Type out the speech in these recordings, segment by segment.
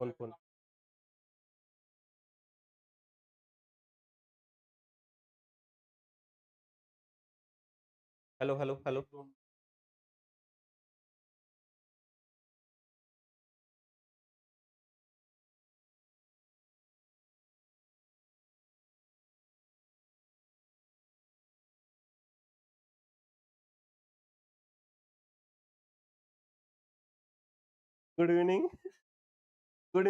कोण कोण hello hello hello good evening good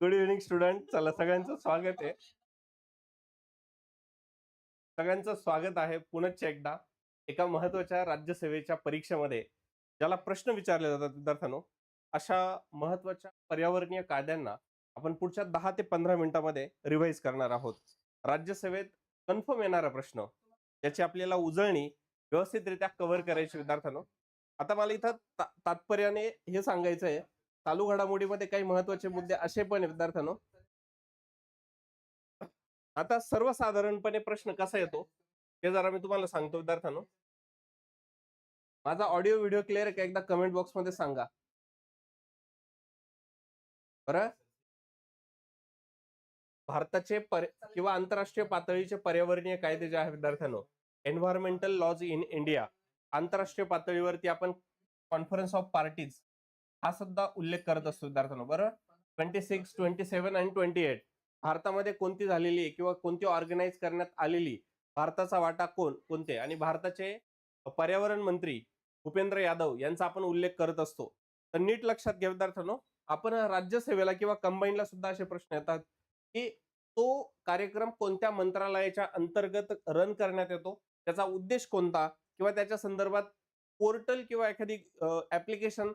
good evening student चला सगळ्यांचं स्वागत आहे. सगळ्यांचं स्वागत आहे पुनश्च एकदा एका महत्त्वाच्या राज्यसेवेच्या परीक्षेमध्ये. ज्याला प्रश्न विचारले जातात विद्यार्थ्यांनो. अशा महत्त्वाच्या पर्यावरणीय कायद्यांना आपण पुढच्या दहा ते पंधरा मिनिटांमध्ये रिव्हाइज करणार आहोत. राज्यसेवेत कन्फर्म येणारा प्रश्न याची आपल्याला उजळणी व्यवस्थितरित्या कव्हर करायची विद्यार्थ्यांनो. आता मला इथं तात्पर्याने हे सांगायचं आहे चालू घडामोडीमध्ये काही महत्त्वाचे मुद्दे असे पण विद्यार्थ्यांनो. आता सर्वसाधारणपणे प्रश्न कसा येतो? हे जरा मी तुम्हाला सांगतो विद्यार्थ्यांनो. माझा ऑडिओ व्हिडिओ क्लिअर आहे का? एकदा कमेंट बॉक्समध्ये सांगा. बरं? भारताचे पर किंवा आंतरराष्ट्रीय पातळीचे पर्यावरणीय कायदे जे आहेत विद्यार्थ्यांनो. एन्व्हायरमेंटल लॉज इन इंडिया आंतरराष्ट्रीय पातळीवरती आपण कॉन्फरन्स ऑफ पार्टीज हा सुद्धा उल्लेख करत असतो विद्यार्थ्यांनो. बरं? ट्वेंटी सिक्स ट्वेंटी सेव्हन आणि ट्वेंटी एट भारतामध्ये कोणती झालेली आहे किंवा कोणती ऑर्गनाईज करण्यात आलेली? भारताचा वाटा कोण कोणते? आणि भारताचे पर्यावरण मंत्री भूपेंद्र यादव यांचा आपण उल्लेख करत असतो. तर नीट लक्षात घ्या विद्यार्थ्यांनो. आपण राज्यसेवेला किंवा कंबाईनला सुद्धा असे प्रश्न येतात की तो कार्यक्रम कोणत्या मंत्रालयाच्या अंतर्गत रन करण्यात येतो? त्याचा उद्देश कोणता? किंवा त्याच्या संदर्भात पोर्टल किंवा एखादी ऍप्लिकेशन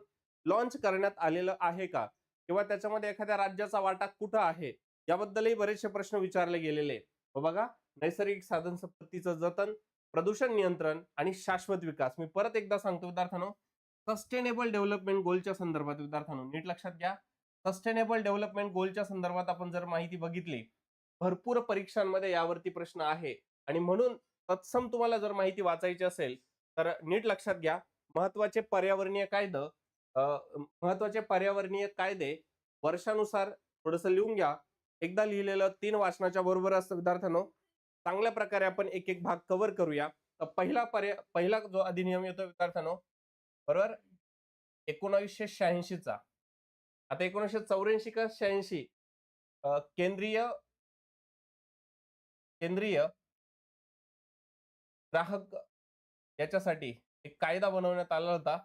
लॉन्च करण्यात आलेलं आहे का? किंवा त्याच्यामध्ये एखाद्या राज्याचा वाटा कुठं आहे? याबद्दलही बरेचसे प्रश्न विचारले गेलेले बघा नैसर्गिक साधन संपत्तीचं जतन प्रदूषण नियंत्रण आणि शाश्वत विकास. मी परत एकदा सांगतो विद्यार्थ्यांनो सस्टेनेबल डेव्हलपमेंट गोलच्या संदर्भात विद्यार्थ्यांनो नीट लक्षात घ्या. सस्टेनेबल डेव्हलपमेंट गोलच्या संदर्भात आपण जर माहिती बघितली भरपूर परीक्षांमध्ये यावरती प्रश्न आहे. आणि म्हणून तत्सम तुम्हाला जर माहिती वाचायची असेल तर नीट लक्षात घ्या. महत्त्वाचे पर्यावरणीय कायदे महत्त्वाचे पर्यावरणीय कायदे वर्षानुसार थोडस लिहून घ्या. एकदा लिहिलेलं तीन वाचनाच्या बरोबर असतं विद्यार्थ्यांनो. चांगल्या प्रकारे आपण एक एक भाग कव्हर करूया. तर पहिला पर्याय पहिला जो अधिनियम येतो विद्यार्थ्यांनो बरोबर? एकोणावीसशे शहाऐंशीचा. आता एकोणीसशे चौऱ्याऐंशी का शहाऐंशी? केंद्रीय केंद्रीय ग्राहक याच्यासाठी एक कायदा बनवण्यात आला होता.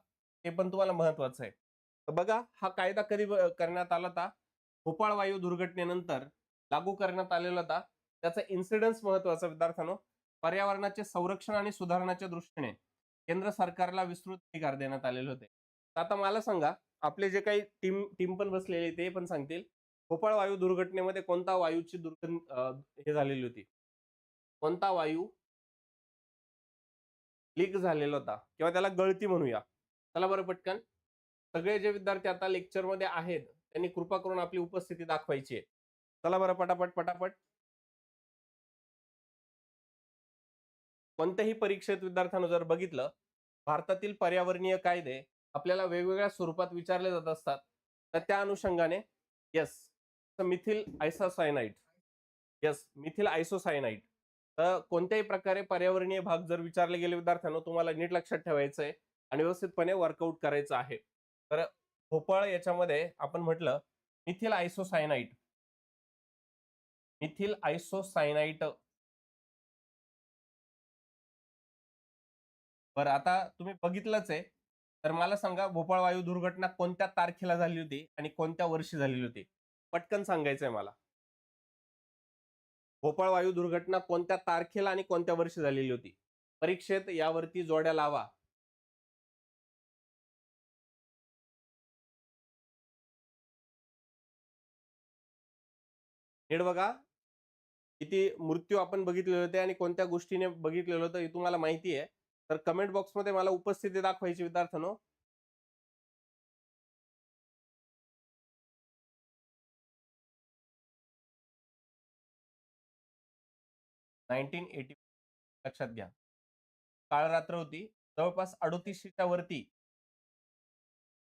ते पण तुम्हाला महत्वाचं आहे. तर बघा हा कायदा कधी करण्यात आला होता? भोपाळ वायू दुर्घटनेनंतर लागू करण्यात आलेला होता. त्याचा इन्सिडन्स महत्त्वाचा विद्यार्थ्यांनो. पर्यावरणाचे संरक्षण आणि सुधारणाच्या दृष्टीने केंद्र सरकारला विस्तृत अधिकार देण्यात आलेले होते. तर आता मला सांगा आपले जे काही टीम टीम पण बसलेले ते पण सांगतील. भोपाळ वायू दुर्घटनेमध्ये कोणता वायूची दुर्गंध हे झालेली होती? कोणता वायू लीक झालेला होता? किंवा त्याला गळती म्हणूया. चला बरं पटकन. सगळे जे विद्यार्थी आता लेक्चरमध्ये आहेत त्यांनी कृपा करून आपली उपस्थिती दाखवायची आहे. चला बरं पटापट पटापट. कोणत्याही परीक्षेत विद्यार्थ्यांनो जर बघितलं भारतातील पर्यावरणीय कायदे आपल्याला वेगवेगळ्या स्वरूपात विचारले जात असतात. तर त्या अनुषंगाने yes methyl isocyanate yes methyl isocyanate तर कोणत्याही प्रकारे पर्यावरणीय भाग जर विचारले गेले विद्यार्थ्यांना तुम्हाला नीट लक्षात ठेवायचं आहे आणि व्यवस्थितपणे वर्कआउट करायचं आहे. तर भोपळ याच्यामध्ये आपण म्हटलं मिथिल आयसोसायनाईट मिथिल आयसोसायनाईट बरं आता तुम्ही बघितलंच आहे. तर मला सांगा भोपाळ वायू दुर्घटना कोणत्या तारखेला झाली होती आणि कोणत्या वर्षी झालेली होती? पटकन सांगायचंय मला. भोपाळ वायू दुर्घटना कोणत्या तारखेला आणि कोणत्या वर्षी झालेली होती? परीक्षेत यावरती जोड्या लावा. हेड बघा किती मृत्यू आपण बघितलेले होते आणि कोणत्या गोष्टीने बघितलेलं होतं हे तुम्हाला माहिती आहे. तर कमेंट बॉक्समध्ये मला उपस्थिती दाखवायची विद्यार्थ्यांनो. नाईन्टीन एटी लक्षात घ्या. काळ रात्र होती. जवळपास अडोतीसशेच्या वरती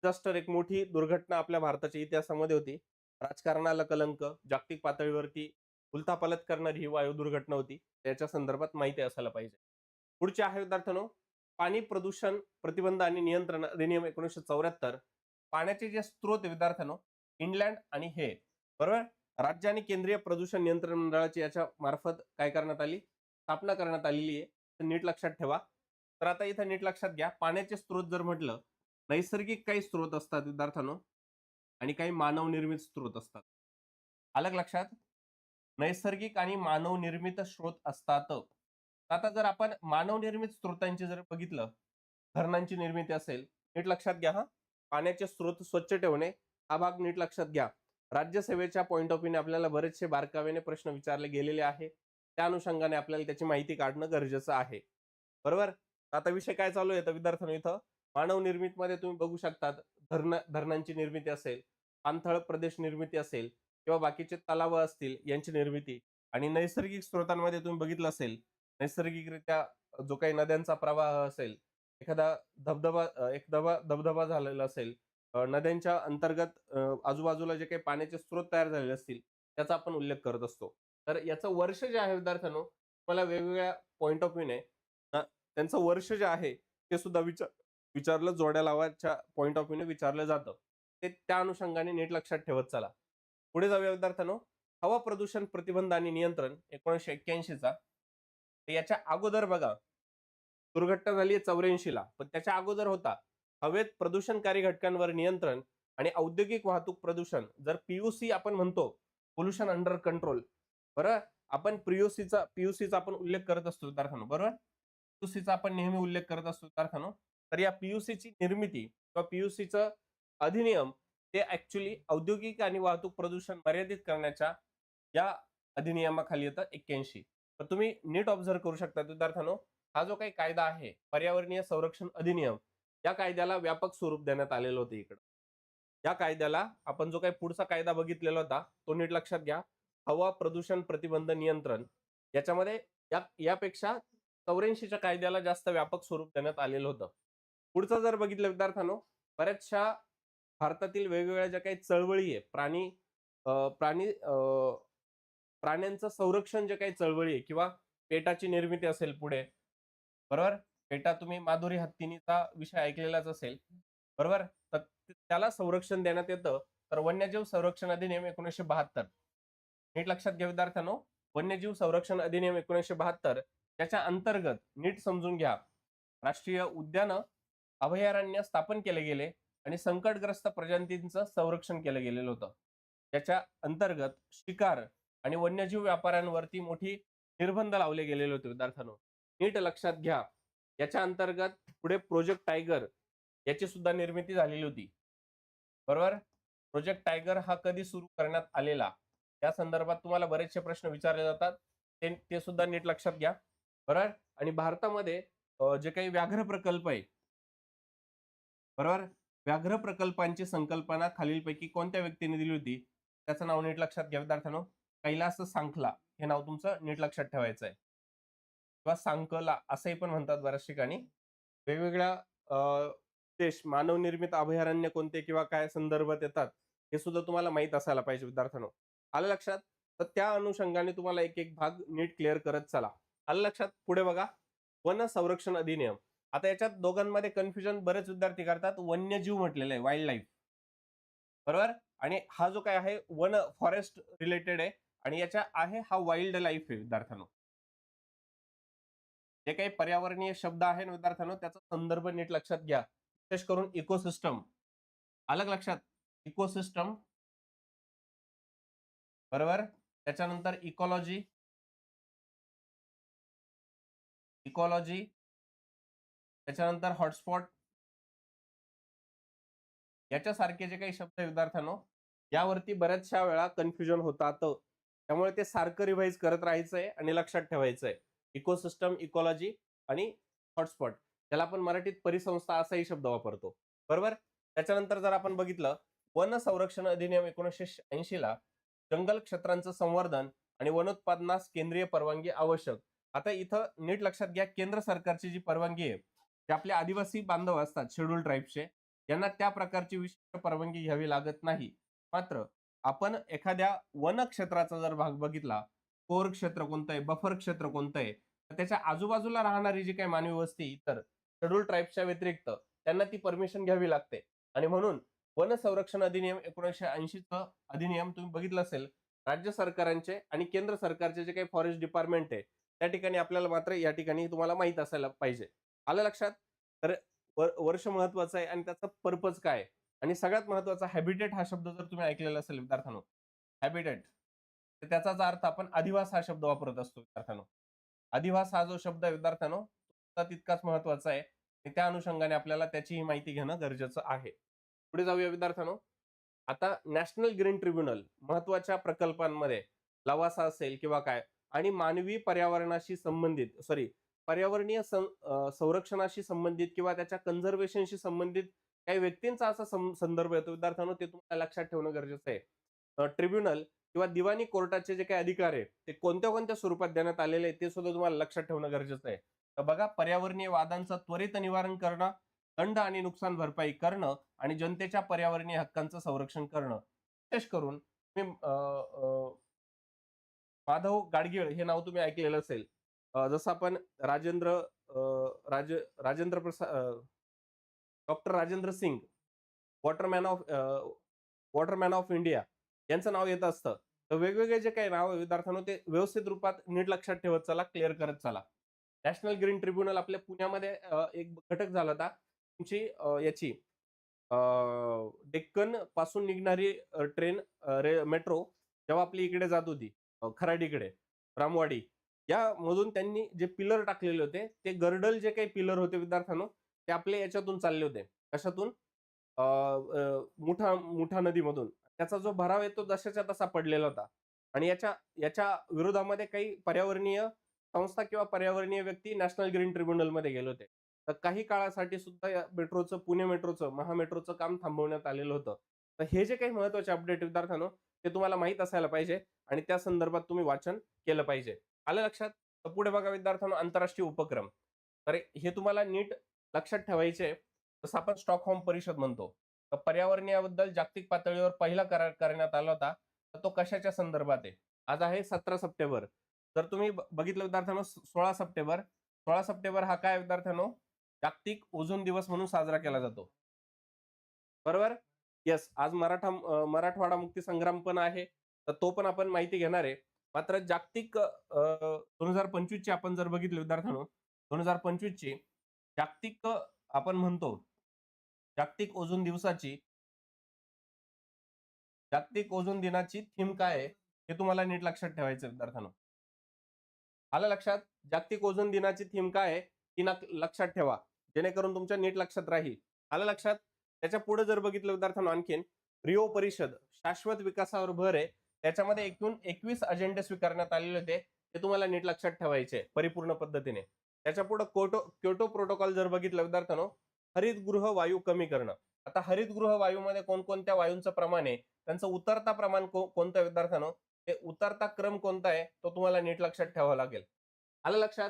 जस्टर एक मोठी दुर्घटना आपल्या भारताच्या इतिहासामध्ये होती. राजकारणाला कलंक जागतिक पातळीवरती उलथापालत करणारी ही वायू दुर्घटना होती त्याच्या संदर्भात माहिती असायला पाहिजे. पुढचे आहे विद्यार्थ्यांनो पाणी प्रदूषण प्रतिबंध आणि नियंत्रण अधिनियम एकोणीसशे चौऱ्याहत्तर पाण्याचे जे स्रोत विद्यार्थ्यांनो इनलँड आणि हे बरोबर? राज्य आणि केंद्रीय प्रदूषण नियंत्रण मंडळाची याच्या मार्फत काय करण्यात आली? स्थापना करण्यात आलेली आहे. तर नीट लक्षात ठेवा. तर आता इथं नीट लक्षात घ्या. पाण्याचे स्रोत जर म्हटलं नैसर्गिक काही स्रोत असतात विद्यार्थ्यांनो आणि काही मानव निर्मित स्रोत असतात. अलग लक्षात? नैसर्गिक आणि मानव निर्मित स्रोत असतात आता जर आपण मानव निर्मित स्रोतांची जर बघितलं धरणांची निर्मिती असेल नीट लक्षात घ्या हा. पाण्याचे स्रोत स्वच्छ ठेवणे हा भाग नीट लक्षात घ्या. राज्यसेवेच्या पॉईंट ऑफ व्ह्यूने आपल्याला बरेचसे बारकाव्याने प्रश्न विचारले गेलेले आहे. त्या अनुषंगाने आपल्याला त्याची माहिती काढणं गरजेचं आहे. बरोबर? आता विषय काय चालू आहे? तर विद्यार्थ्यांनो इथं मानव तुम्ही बघू शकतात धरण धरणांची निर्मिती असेल पाणथळ प्रदेश निर्मिती असेल किंवा बाकीचे तलाव असतील यांची निर्मिती आणि नैसर्गिक स्रोतांमध्ये तुम्ही बघितलं असेल नैसर्गिकरित्या जो काही नद्यांचा प्रवाह असेल एखादा धबधबा एक धबा धबधबा झालेला असेल नद्यांच्या अंतर्गत आजूबाजूला जे काही पाण्याचे स्रोत तयार झालेले असतील त्याचा आपण उल्लेख करत असतो. तर याचं वर्ष जे आहे विद्यार्थ्यांनो मला वेगवेगळ्या पॉईंट ऑफ व्ह्यूने त्यांचं वर्ष जे आहे ते सुद्धा विचार विचारलं जोड्या लावाच्या पॉईंट ऑफ व्ह्यूने विचारलं जातं. ते त्या अनुषंगाने नीट लक्षात ठेवत चला. पुढे जाऊया विद्यार्थ्यांनो. हवा प्रदूषण प्रतिबंध आणि नियंत्रण एकोणीसशे एक्क्याऐंशीचा याच्या अगोदर बघा. दुर्घटना झाली आहे चौऱ्याऐंशीला पण त्याच्या अगोदर होता. हवेत प्रदूषणकारी घटकांवर नियंत्रण आणि औद्योगिक वाहतूक प्रदूषण. जर पीयूसी आपण म्हणतो पोल्युशन अंडर कंट्रोल बरं? आपण पीयूसीचा पीयूसीचा आपण उल्लेख करत असतो विद्यार्थ्यांनो. बरोबर? पीयूसीचा आपण नेहमी उल्लेख करत असतो विद्यार्थ्यांनो. तर या पीयूसीची निर्मिती किंवा पीयूसीचं अधिनियम ते ऍक्च्युली औद्योगिक आणि वाहतूक प्रदूषण मर्यादित करण्याच्या या अधिनियमाखाली येतं एक्क्याऐंशी. तर तुम्ही नीट ऑब्झर्व करू शकता विद्यार्थ्यांनो. हा जो काही कायदा आहे पर्यावरणीय संरक्षण अधिनियम या कायद्याला व्यापक स्वरूप देण्यात आलेलं होतं इकडं. या कायद्याला आपण जो काही पुढचा कायदा बघितलेला होता तो नीट लक्षात घ्या. हवा प्रदूषण प्रतिबंध नियंत्रण याच्यामध्ये या यापेक्षा चौऱ्याऐंशीच्या कायद्याला जास्त व्यापक स्वरूप देण्यात आलेलं होतं. पुढचं जर बघितलं विद्यार्थ्यांनो बऱ्याचशा भारतातील वेगवेगळ्या ज्या काही चळवळी आहे प्राणी प्राणी अं, प्राण्यांचं संरक्षण जे काही चळवळी आहे किंवा पेटाची निर्मिती असेल पुढे बरोबर? पेटा तुम्ही माधुरी हत्तीनीचा विषय ऐकलेलाच असेल बरोबर? तर त्याला संरक्षण देण्यात येतं. तर वन्यजीव संरक्षण अधिनियम एकोणीसशे बहात्तर. नीट लक्षात घ्या विद्यार्थ्यांनो. वन्यजीव संरक्षण अधिनियम एकोणीसशे बहात्तर त्याच्या अंतर्गत नीट समजून घ्या. राष्ट्रीय उद्यान अभयारण्य स्थापन केले गेले. आणि संकटग्रस्त प्रजातींचं संरक्षण केलं गेलेलं होतं. त्याच्या अंतर्गत शिकार आणि वन्यजीव व्यापाऱ्यांवरती मोठी निर्बंध लावले गेलेले होते विद्यार्थ्यांनो नीट लक्षात घ्या. याच्या अंतर्गत पुढे प्रोजेक्ट टायगर याची सुद्धा निर्मिती झालेली होती. बरोबर? प्रोजेक्ट टायगर हा कधी सुरू करण्यात आलेला? या संदर्भात तुम्हाला बरेचसे प्रश्न विचारले जातात. ते ते सुद्धा नीट लक्षात घ्या. बरोबर? आणि भारतामध्ये जे काही व्याघ्र प्रकल्प आहे. बरोबर? व्याघ्र प्रकल्पांची संकल्पना खालीलपैकी कोणत्या व्यक्तीने दिली होती? त्याचं नाव नीट लक्षात घ्या विद्यार्थ्यांनो. कैलास सांखला हे नाव तुमचं नीट लक्षात ठेवायचं आहे. किंवा सांकला असंही पण म्हणतात बऱ्याच ठिकाणी. वेगवेगळ्या अं, देश मानवनिर्मित अभयारण्य कोणते किंवा काय संदर्भात येतात हे सुद्धा तुम्हाला माहीत असायला पाहिजे विद्यार्थ्यांनो. आलं लक्षात? तर त्या अनुषंगाने तुम्हाला एक एक भाग नीट क्लिअर करत चला. आलं लक्षात? पुढे बघा. वन संरक्षण अधिनियम. आता याच्यात दोघांमध्ये कन्फ्युजन बरेच विद्यार्थी करतात. वन्यजीव म्हटलेलं आहे वाईल्ड लाईफ बरोबर? आणि हा जो काय आहे वन फॉरेस्ट रिलेटेड आहे आणि याच्या आहे हा वाईल्ड लाईफ आहे विद्यार्थ्यांनो. जे काही पर्यावरणीय शब्द आहे ना विद्यार्थ्यांनो त्याचा संदर्भ नीट लक्षात घ्या. विशेष करून इकोसिस्टम अलग लक्षात? इकोसिस्टम बरोबर? त्याच्यानंतर इकॉलॉजी इकॉलॉजी त्याच्यानंतर हॉटस्पॉट याच्यासारखे जे काही शब्द विद्यार्थ्यांनो यावरती बऱ्याचशा वेळा कन्फ्युजन होतात. त्यामुळे ते सारखं रिव्हाइज करत राहायचंय आणि लक्षात ठेवायचंय. इकोसिस्टम इकॉलॉजी आणि हॉटस्पॉट त्याला आपण मराठीत परिसंस्था असाही शब्द वापरतो. बरोबर? त्याच्यानंतर जर आपण बघितलं वन संरक्षण अधिनियम एकोणीसशे ऐंशीला जंगल क्षेत्रांचं संवर्धन आणि वनोत्पादनास केंद्रीय परवानगी आवश्यक. आता इथं नीट लक्षात घ्या केंद्र सरकारची जी परवानगी आहे जे आपले आदिवासी बांधव असतात शेड्यूल ट्राईबचे यांना त्या प्रकारची विशिष्ट परवानगी घ्यावी लागत नाही. मात्र आपण एखाद्या वन क्षेत्राचा जर भाग बघितला कोर क्षेत्र कोणतं आहे बफर क्षेत्र कोणतं आहे तर त्याच्या आजूबाजूला राहणारी जी काही मानवी वस्ती इतर शेड्यूल ट्राईबच्या व्यतिरिक्त त्यांना ती परमिशन घ्यावी लागते. आणि म्हणून वन संरक्षण अधिनियम एकोणीसशे ऐंशीचं अधिनियम तुम्ही बघितलं असेल राज्य सरकारांचे आणि केंद्र सरकारचे जे काही फॉरेस्ट डिपार्टमेंट आहे त्या ठिकाणी आपल्याला मात्र या ठिकाणी तुम्हाला माहीत असायला पाहिजे. आलं लक्षात? तर वर्ष महत्वाचं आहे आणि त्याचा पर्पज काय आणि सगळ्यात महत्त्वाचा हॅबिटेट हा शब्द जर तुम्ही ऐकलेला असेल विद्यार्थ्यांनो हॅबिटेट तर त्याचाच अर्थ आपण अधिवास हा शब्द वापरत असतो विद्यार्थ्यांनो. अधिवास हा जो शब्द आहे विद्यार्थ्यांनो तो तितकाच महत्त्वाचा आहे. आणि त्या अनुषंगाने आपल्याला त्याचीही माहिती घेणं गरजेचं आहे. पुढे जाऊया विद्यार्थ्यांनो. आता नॅशनल ग्रीन ट्रिब्युनल महत्त्वाच्या प्रकल्पांमध्ये लवासा असेल किंवा काय? आणि मानवी पर्यावरणाशी संबंधित सॉरी पर्यावरणीय संरक्षणाशी संबंधित किंवा त्याच्या कन्झर्वेशनशी संबंधित काही व्यक्तींचा असा संदर्भ येतो. विद्यार्थ्यांनो ते तुम्हाला लक्षात ठेवणं गरजेचं आहे. ट्रिब्युनल किंवा दिवाणी कोर्टाचे जे काही अधिकार आहेत ते कोणत्या कोणत्या स्वरूपात देण्यात आलेले आहेत ते सुद्धा तुम्हाला लक्षात ठेवणं गरजेचं आहे. तर बघा पर्यावरणीय वादांचं त्वरित निवारण करणं दंड आणि नुकसान भरपाई करणं आणि जनतेच्या पर्यावरणीय हक्कांचं संरक्षण करणं. विशेष करून अं, माधव गाडगीळ हे नाव तुम्ही ऐकलेलं असेल. जसं आपण Rajendra Raj Rajendra Prasad doctor Rajendra Singh waterman of waterman of India यांचं नाव येत असतं. तर वेगवेगळे जे काही नाव विद्यार्थ्यांना ते व्यवस्थित रूपात नीट लक्षात ठेवत चला क्लिअर करत चला. नॅशनल ग्रीन ट्रिब्युनल आपल्या पुण्यामध्ये एक घटक झाला होता. तुमची याची डेक्कनपासून निघणारी ट्रेन मेट्रो जेव्हा आपली इकडे जात होती खराडीकडे रामवाडी यामधून त्यांनी जे पिलर टाकलेले होते ते गर्डल जे काही पिलर होते विद्यार्थ्यांनो ते आपले याच्यातून चालले होते. कशातून? मुठा मुठा नदीमधून. त्याचा जो भराव आहे तो जशाच्या तसा पडलेला होता. आणि याच्या याच्या विरोधामध्ये काही पर्यावरणीय संस्था किंवा पर्यावरणीय व्यक्ती नॅशनल ग्रीन ट्रिब्युनलमध्ये गेले होते. तर काही काळासाठी सुद्धा या मेट्रोचं पुणे मेट्रोचं महामेट्रोचं काम थांबवण्यात आलेलं होतं. तर हे जे काही महत्त्वाचे अपडेट विद्यार्थ्यांनो ते तुम्हाला माहीत असायला पाहिजे आणि त्या संदर्भात तुम्ही वाचन केलं पाहिजे. आलं लक्षात? तर पुढे बघा विद्यार्थ्यांनो आंतरराष्ट्रीय उपक्रम. तर हे तुम्हाला नीट लक्षात ठेवायचे जसं आपण स्टॉकहोम परिषद म्हणतो तर पर्यावरणाबद्दल जागतिक पातळीवर पहिला करार करण्यात आला होता. तर तो कशाच्या संदर्भात आहे? आज आहे सतरा सप्टेंबर. जर तुम्ही बघितलं विद्यार्थ्यांनो सोळा सप्टेंबर. सोळा सप्टेंबर हा काय विद्यार्थ्यांनो? जागतिक ओझोन दिवस म्हणून साजरा केला जातो. बरोबर? येस आज मराठा मराठवाडा मुक्ती संग्राम पण आहे. तर तो पण आपण माहिती घेणार आहे. मात्र जागतिक दोन हजार पंचवीस ची आपण जर बघितले विद्यार्थ्यांनो दोन हजार पंचवीस ची जागतिक आपण म्हणतो जागतिक ओझोन दिवसाची जागतिक ओझोन दिनाची थीम काय आहे हे तुम्हाला नीट लक्षात ठेवायचं विद्यार्थ्यांनो आलं लक्षात? जागतिक ओझोन दिनाची थीम काय आहे ती ना लक्षात ठेवा. जेणेकरून तुमच्या नीट लक्षात राहील. आलं लक्षात? त्याच्या पुढे जर बघितलं विद्यार्थ्यांनो आणखीन रिओ परिषद शाश्वत विकासावर भर आहे. त्याच्यामध्ये एकूण एकवीस अजेंडे स्वीकारण्यात आलेले होते. ते तुम्हाला नीट लक्षात ठेवायचे परिपूर्ण पद्धतीने. त्याच्या पुढे कोटो क्योटो प्रोटोकॉल जर बघितलं विद्यार्थ्यानो हरितगृह वायू कमी करणं. आता हरितगृह वायूमध्ये कोणकोणत्या वायूंचं प्रमाण आहे? त्यांचं उतरता प्रमाण कोणतं विद्यार्थ्यांनो? ते उतरता क्रम कोणता आहे? तो तुम्हाला नीट लक्षात ठेवावा लागेल. आलं लक्षात?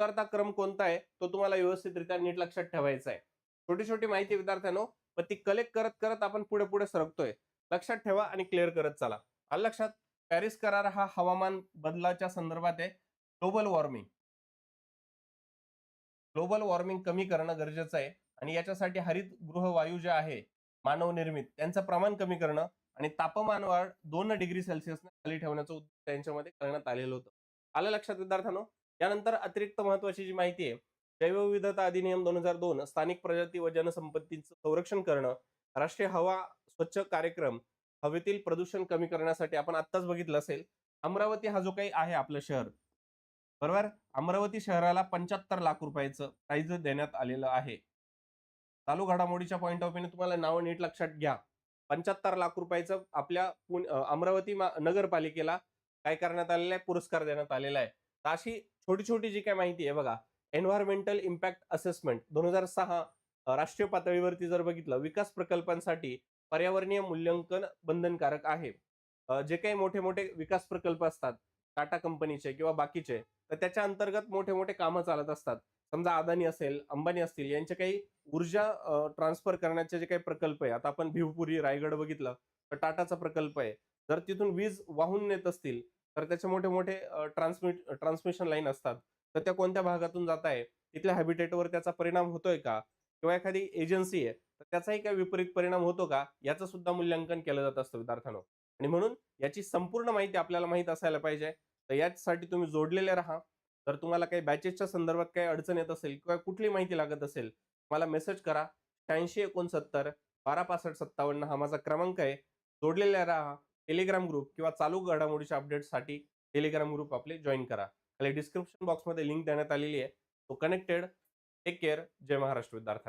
उतरता क्रम कोणता आहे? तो तुम्हाला व्यवस्थितरित्या नीट लक्षात ठेवायचा आहे. छोटी छोटी माहिती विद्यार्थ्यांनो पण ती कलेक्ट करत करत आपण पुढे पुढे सरकतोय. लक्षात ठेवा आणि क्लिअर करत चला. आलं लक्षात? पॅरिस करार हा हवामान बदलाच्या संदर्भात आहे. Global warming. ग्लोबल वॉर्मिंग कमी करणं गरजेचं आहे आणि याच्यासाठी हरित गृह वायू जे आहे मानव निर्मित त्यांचं प्रमाण कमी करणं आणि तापमान वाढ दोन डिग्री सेल्सिअस खाली ठेवण्याचं उद्देश त्यांच्यामध्ये करण्यात आलेलं होतं. आलं लक्षात विद्यार्थ्यांनो? यानंतर अतिरिक्त महत्वाची जी माहिती आहे जैवविविधता अधिनियम दोन हजार दोन स्थानिक प्रजाती व जनसंपत्तीचं संरक्षण करणं राष्ट्रीय हवा स्वच्छ कार्यक्रम हवेतील प्रदूषण कमी करण्यासाठी आपण आत्ताच बघितलं असेल अमरावती हा जो काही आहे आपलं शहर बरोबर? अमरावती शहराला पंच्याहत्तर लाख रुपयाचं प्राइज देण्यात आलेलं आहे. चालू घडामोडीच्या पॉईंट ऑफ व्ह्यूने तुम्हाला नाव नीट लक्षात घ्या. पंच्याहत्तर लाख रुपयाचं आपल्या पुण- अमरावती नगरपालिकेला काय करण्यात आलेलं आहे? पुरस्कार देण्यात आलेला आहे. तर अशी छोटी छोटी जी काय माहिती आहे बघा एन्व्हायरमेंटल इम्पॅक्ट असेसमेंट दोन हजार सहा राष्ट्रीय पातळीवरती जर बघितलं विकास प्रकल्पांसाठी पर्यावरणीय मूल्यांकन बंधनकारक आहे. जे काही मोठे मोठे विकास प्रकल्प असतात टाटा कंपनीचे किंवा बाकीचे तर त्याच्या अंतर्गत मोठे मोठे कामं चालत असतात. समजा अदानी असेल अंबानी असतील यांचे काही ऊर्जा ट्रान्सफर करण्याचे जे काही प्रकल्प आहे आता आपण भिवपुरी रायगड बघितलं तर टाटाचा प्रकल्प आहे. जर तिथून वीज वाहून नेत असतील तर त्याचे मोठे मोठे ट्रान्समिट ट्रान्समिशन लाईन असतात. तर त्या कोणत्या भागातून जात आहे? तिथल्या हॅबिटेटवर त्याचा परिणाम होतोय का? किंवा एखादी एजन्सी आहे त्याचाही काही विपरीत परिणाम होतो का? याचं सुद्धा मूल्यांकन केलं जात असतं विद्यार्थ्यांनो आणि म्हणून याची संपूर्ण माहिती आपल्याला माहीत असायला पाहिजे. तर यासाठी तुम्ही जोडलेले राहा. तर तुम्हाला काही बॅचेसच्या संदर्भात काही अडचण येत असेल किंवा कुठली माहिती लागत असेल मला मेसेज करा. शहाऐंशी एकोणसत्तर बारा पासष्ट सत्तावन्न हा माझा क्रमांक आहे. जोडलेला राहा. टेलिग्राम ग्रुप किंवा चालू घडामोडीच्या अपडेटसाठी टेलिग्राम ग्रुप आपले जॉईन करा. खाली डिस्क्रिप्शन बॉक्समध्ये लिंक देण्यात आलेली आहे. तो कनेक्टेड. Take care. जय महाराष्ट्र विद्यार्थ्यांनो.